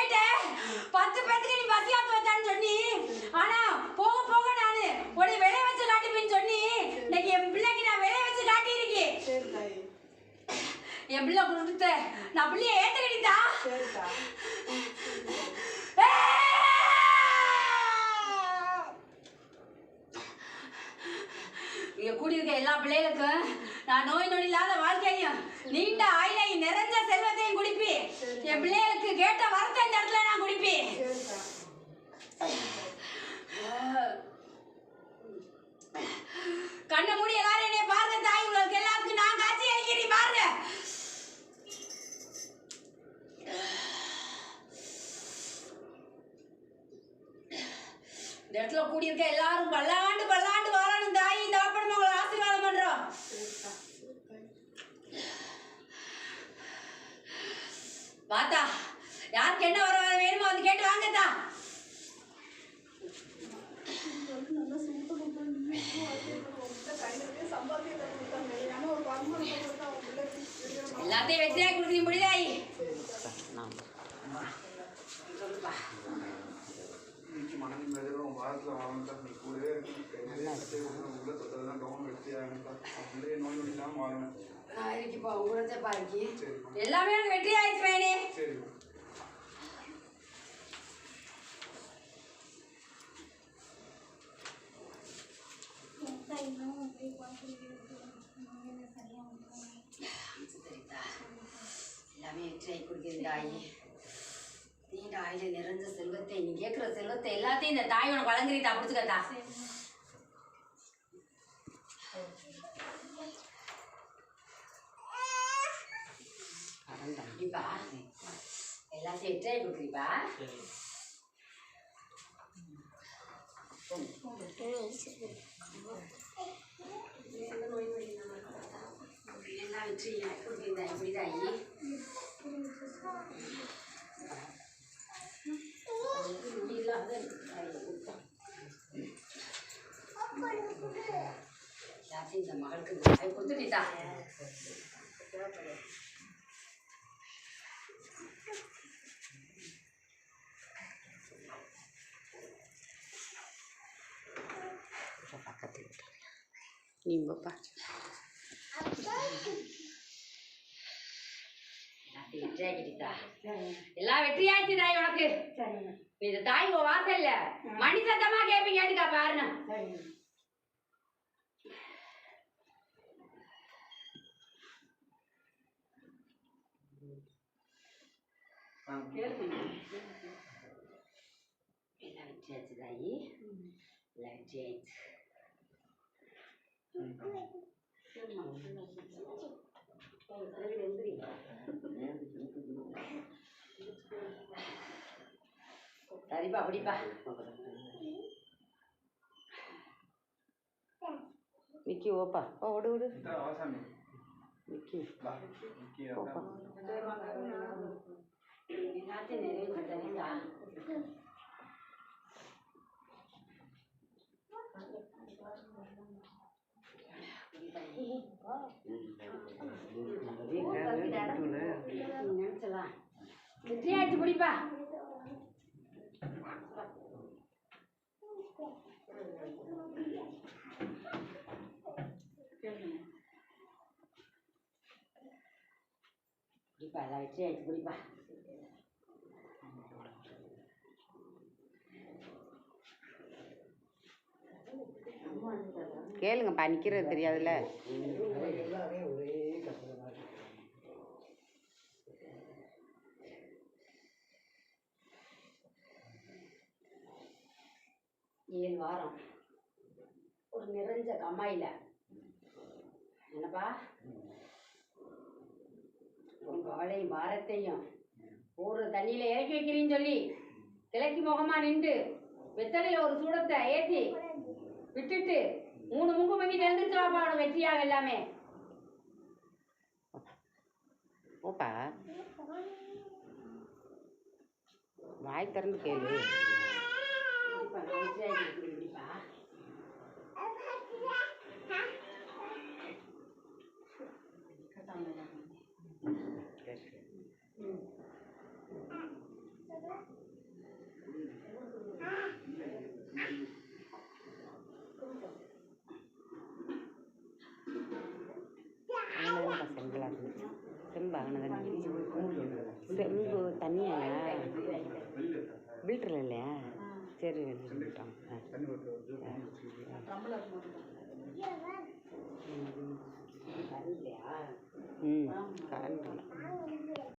கேட்ட. பத்து பேத்துக்கு நீ பசி ஆத்து வச்சான்னு சொன்னி. ஆனா போக போக நானு உடைய வேலைய வச்சு காட்டுப்பேன்னு சொன்னி. இன்னைக்கு என் பிள்ளைக்கு நான் வேலைய வச்சு காட்டியிருக்கேன். என் பிள்ளை கொடுத்த நான் பிள்ளைய ஏத்துக்கிட்டா இங்க கூடியிருக்க எல்லா பிள்ளைகளுக்கும் நான் நோய் நொடி இல்லாத வாழ்க்கையும் நீண்ட ஆயிலை நிறைஞ்ச செல்வத்தையும் குடிப்பி. என் பிள்ளைகளுக்கு கேட்ட வர இடத்துல கூடியிருக்க எல்லாரும் பல்லாண்டு பல்லாண்டு வாழணும் தாயி. இந்த அப்படம் உங்களை ஆசீர்வாதம் பண்றோம். வாத்தா யாருக்கு என்ன வர வர வேணுமோ வந்து கேட்டு வாங்கத்தா. எல்லாத்தையும் சூப்பர் கொடுக்குறீங்க முடியாயி உங்களத்தை பாருக்கி. சரி. எல்லாமே எனக்கு வெற்றி ஆயிடுச்சு வேணே எல்லாமே வெற்றியாகி கொடுக்குது தாயி. நீண்ட ஆயில நிறைஞ்ச செல்வத்தை நீ கேட்குற செல்வத்தை எல்லாத்தையும் இந்த தாய் உனக்கு வழங்குறீதா பிடிச்சுக்கத்தா எல்லாத்தையும் வெற்றியாகி கொடுக்குறீப்பா எல்லாம் வெற்றியாகி கொடுக்குறீதா இப்படி தாயி எல்லாத்தையும் இந்த மகளுக்கு இந்த எல்லாத்தையும் வெற்றியாக்கிட்டீதா எல்லாம் வெற்றியாச்சு தாய் உனக்கு இது தாய் உன் வாசல் இல்ல. மணி சத்தமா கேப்பீங்க கேட்டுக்கா பாருங்க எல்லாம் வெற்றியாச்சு தாயி? எல்லாம் 来，你爸爸，你爸。你叫我爸，哦，我我我。你叫我啥名？你叫。爸，你叫爸。你哪天来？你哪天来？Thank. எல்லாத்தையும் நிறைவேற்ற சரிதா வெற்றியாச்சு பிடிப்பா பிடிப்பா எல்லாம் வெற்றியாச்சு பிடிப்பா கேளுங்கப்பா நிற்கிறது தெரியாதுல்ல. ஏழு வாரம். ஒரு நிறைஞ்ச கம்மாயில. என்னப்பா? உன் கவலையும் பாரத்தையும் ஊடுற தண்ணியில இறக்கி வைக்கிறீன்னு சொல்லி கிழக்கு முகமா நின்று வெத்தலையில ஒரு சூடத்தை ஏத்தி விட்டுட்டு மூணு முங்கு மங்கிட்டு வாப்பா உனக்கு வெற்றியாக எல்லாமே ஓப்பா வாய் திறந்து கேளு. தண்ணி செம்பு தண்ணியா? பில்டரில் இல்லையா? சரி வந்துட்டோம் ம். கரண்ட்